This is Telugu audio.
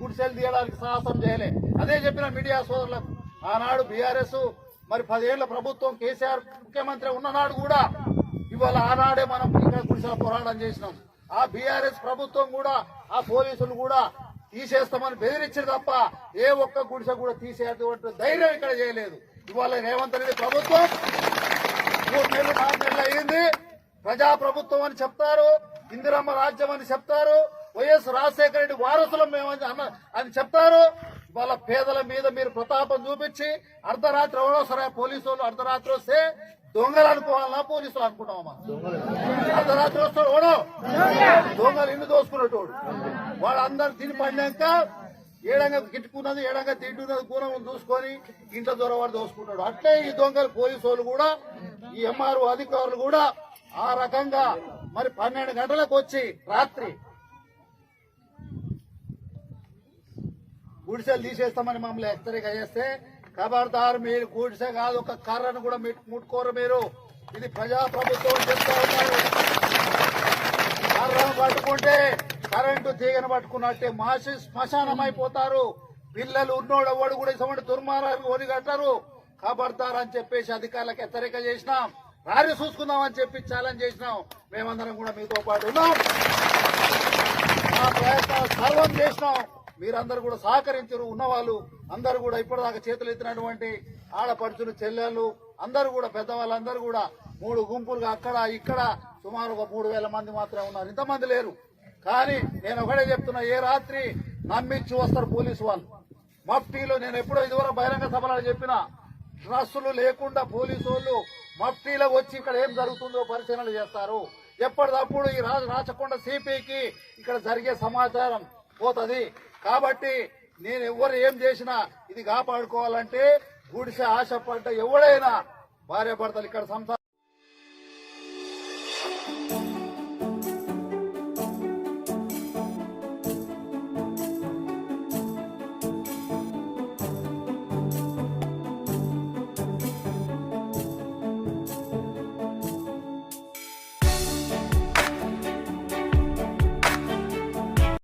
గుడిసెలు తీయడానికి సాహసం చేయలే. అదే చెప్పిన మీడియా సోదరులకు ఆనాడు బీఆర్ఎస్ మరి పదేళ్ళ ప్రభుత్వం కేసీఆర్ ముఖ్యమంత్రి ఉన్ననాడు కూడా ఇవాళ ఆనాడే మనం ఇంకా గుడిసెల పోరాటం చేసినాం. ఆ బీఆర్ఎస్ ప్రభుత్వం కూడా ఆ పోలీసులు కూడా తీసేస్తామని బెదిరించారు తప్ప ఏ ఒక్క గుడిసె కూడా తీసేటువంటి ధైర్యం ఇక్కడ చేయలేదు. ఇవాళ రేవంత్ రెడ్డి ప్రభుత్వం మూడు నెలలు నాలుగు నెలలు అయింది. ప్రజా ప్రభుత్వం అని చెప్తారు ఇందిరమ్మ రాజ్యం అని చెప్తారు. వైఎస్ రాజశేఖర రెడ్డి వారసులం మేము అని అన్న- అని చెప్తారు. వాళ్ళ పేదల మీద మీరు ప్రతాపం చూపించి అర్ధరాత్రి ఎవరో సరే పోలీసు వాళ్ళు అర్ధరాత్రి వస్తే దొంగలు అనుకోవాలన్నా పోలీసులు అనుకుంటామా అర్ధరాత్రి వస్తాడు ఓడో దొంగలు ఇల్లు దోసుకునేటోడు. వాళ్ళందరూ తిని పడినాక ఏడంగా గిట్టుకున్నది ఏడంగా తింటున్నది గుణం చూసుకొని ఇంట్లో దొరవాడు దోసుకుంటాడు. అట్లే ఈ దొంగలు పోలీసు వాళ్ళు కూడా ఈ ఎంఆర్ఓ అధికారులు కూడా ఆ రకంగా మరి పన్నెండు గంటలకు వచ్చి రాత్రి గుడిసెలు తీసేస్తామని మమ్మల్ని హెచ్చరిక చేస్తే ఖబర్దారు మీరు గుడిసె కాదు ఒక కర్రను కూడా ముట్టుకోరు మీరు. ఇది ప్రజా ప్రభుత్వం చెప్తా ఉన్నారు. కర్రను పట్టుకుంటే కరెంటు తీగను పట్టుకున్నట్టే మాసి శ్మశానం అయిపోతారు పిల్లలు ఉన్నోడు ఎవడు కూడా ఇటువంటి దుర్మార్గాలు ఓడి కట్టారు. ఖబర్దార్ అని చెప్పేసి అధికారులకు హెచ్చరిక చేసినాం. రారి చూసుకుందాం అని చెప్పి ఛాలెంజ్ చేసినాం. మేమందరం కూడా మీతో పాటు ఉన్నాం. మా ప్రయత్నాలు సర్వం చేసినాం. మీరందరూ కూడా సహకరించరు ఉన్నవాళ్ళు అందరూ కూడా ఇప్పటిదాకా చేతులు ఎత్తినటువంటి ఆడపడుచులు చెల్లెళ్ళు అందరూ కూడా పెద్దవాళ్ళందరూ కూడా మూడు గుంపులుగా అక్కడ ఇక్కడ సుమారు ఒక మూడు వేల మంది మాత్రమే ఉన్నారు. ఇంతమంది లేరు. కానీ నేను ఒకటే చెప్తున్నా ఏ రాత్రి నమ్మించి వస్తారు పోలీసు వాళ్ళు. మఫ్టీలో నేను ఎప్పుడో ఇదివరకు బహిరంగ సభలో చెప్పిన డ్రస్సులు లేకుండా పోలీసు వాళ్ళు మఫ్టీలో వచ్చి ఇక్కడ ఏం జరుగుతుందో పరిశీలన చేస్తారు. ఎప్పటికప్పుడు ఈ రాజు రాచకొండ సిపికి ఇక్కడ జరిగే సమాచారం పోతుంది. కాబట్టి నేను ఎవరు ఏం చేసినా ఇది కాపాడుకోవాలంటే గుడిసె ఆశపడ్డ ఎవడైనా భార్య భర్తలు ఇక్కడ సంసారం